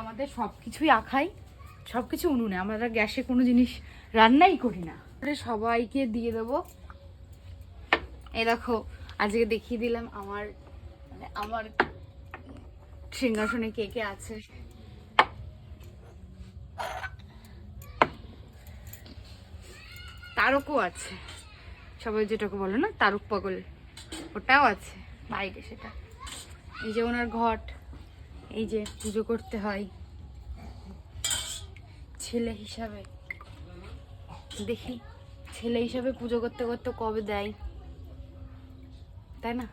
আমাদের সব কিছুই আখাই সব কিছু উনুনে। আমরা গ্যাসে কোনো জিনিস রান্নাই করি না। সবাইকে দিয়ে দেবো। এই দেখো, আজকে দেখিয়ে দিলাম আমার মানে আমার সিংহাসনে কে কে আছে। তারকও আছে। সবাই যেটাকে বলো না, তারক পাগল, ওটাও আছে, বাইরে সেটা। এই যে ওনার ঘট। এই যে পুজো করতে হয়। ছেলে হিসাবে। দেখি, ছেলে হিসাবে পুজো করতে করতে কবে দেয়? তাই না?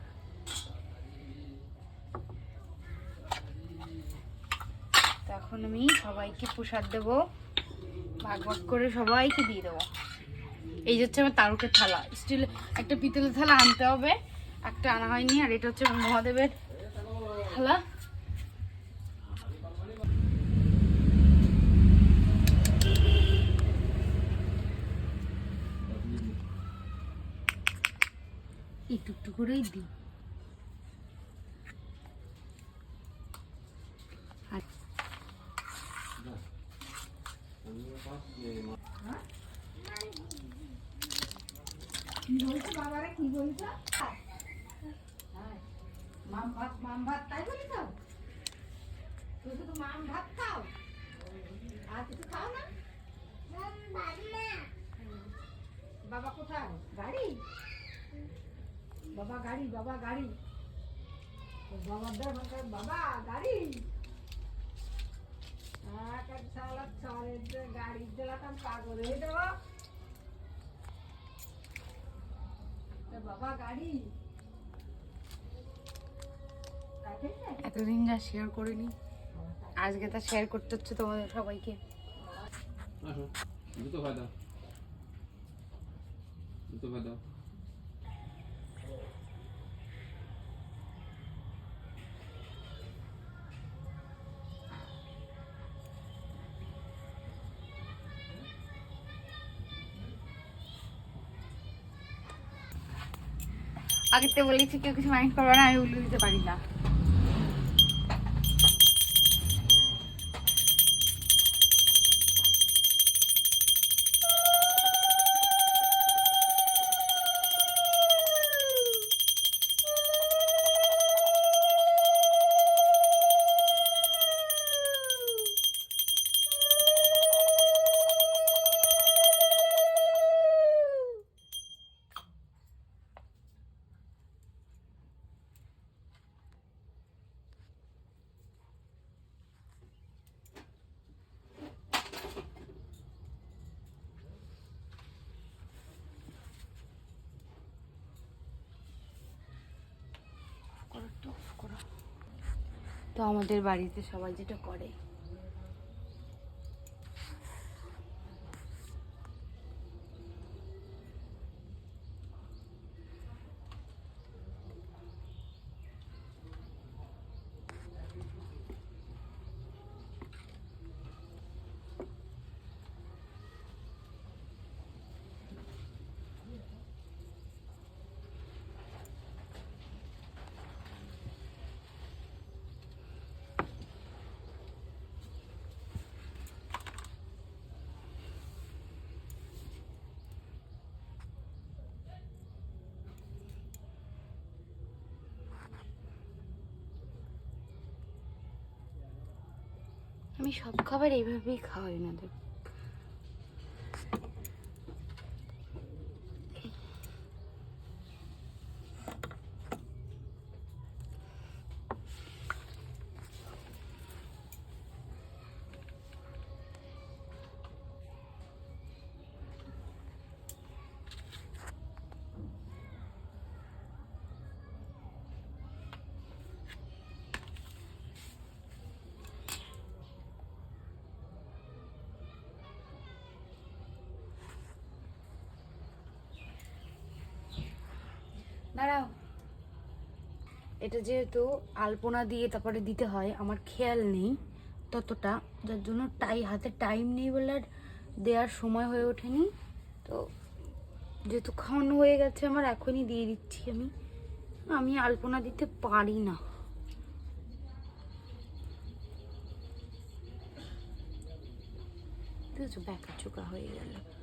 এখন আমি সবাইকে প্রসাদ দেবো। ভাগ ভাগ করে সবাইকে দিয়ে দেবো। এই যে হচ্ছে আমার তারকের থালা। স্টিল একটা পিতলের থালা আনতে হবে। একটা আনা হয়নি, আর এটা হচ্ছে মহাদেবের থালা। একটু একটু করেই দিই। মাম ভাত মাম ভাত তাই বলেছ? তুই শুধু মাম ভাত খাও। আর কিছু খাও না? বাবা কোথায়? গাড়ি বাবা গাড়ি বাবা গাড়ি। বাবা দর বাবা গাড়ি। গাড়ি দিলাম পাগল হয়ে দেবো বাবা গাড়ি। এতদিন যা শেয়ার করিনি আজকে তা শেয়ার করতে হচ্ছে তোমাদের সবাইকে। আসো দুটো ভাই দাও দুটো ভাই দাও আগে তো বলেছি কেউ কিছু মাইন্ড করবে না আমি উল্লু দিতে পারি না। তো আমাদের বাড়িতে সবাই যেটা করে। আমি সব খাবার এইভাবেই খাওয়াই ওনাদের। দাঁড়াও। এটা যেহেতু আলপনা দিয়ে তারপরে দিতে হয়, আমার খেয়াল নেই ততটা। যার জন্য টাই হাতে টাইম নেই বলে আর দেওয়ার সময় হয়ে ওঠেনি। তো যেহেতু খাওয়ানো হয়ে গেছে, আমার এখনই দিয়ে দিচ্ছি আমি। আমি আলপনা দিতে পারি না। ব্যাকা চোকা হয়ে গেল।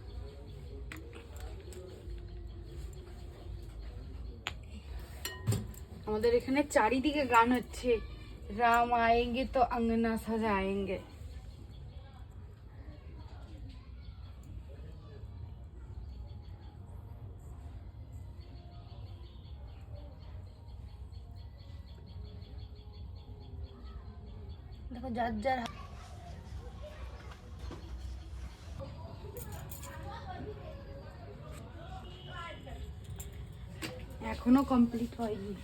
আমাদের এখানে চারিদিকে গান হচ্ছে। রাম আয়েঙ্গে তো আঙ্গনা সাজায়েঙ্গে। দেখো যার যার এখনও কমপ্লিট হয়নি।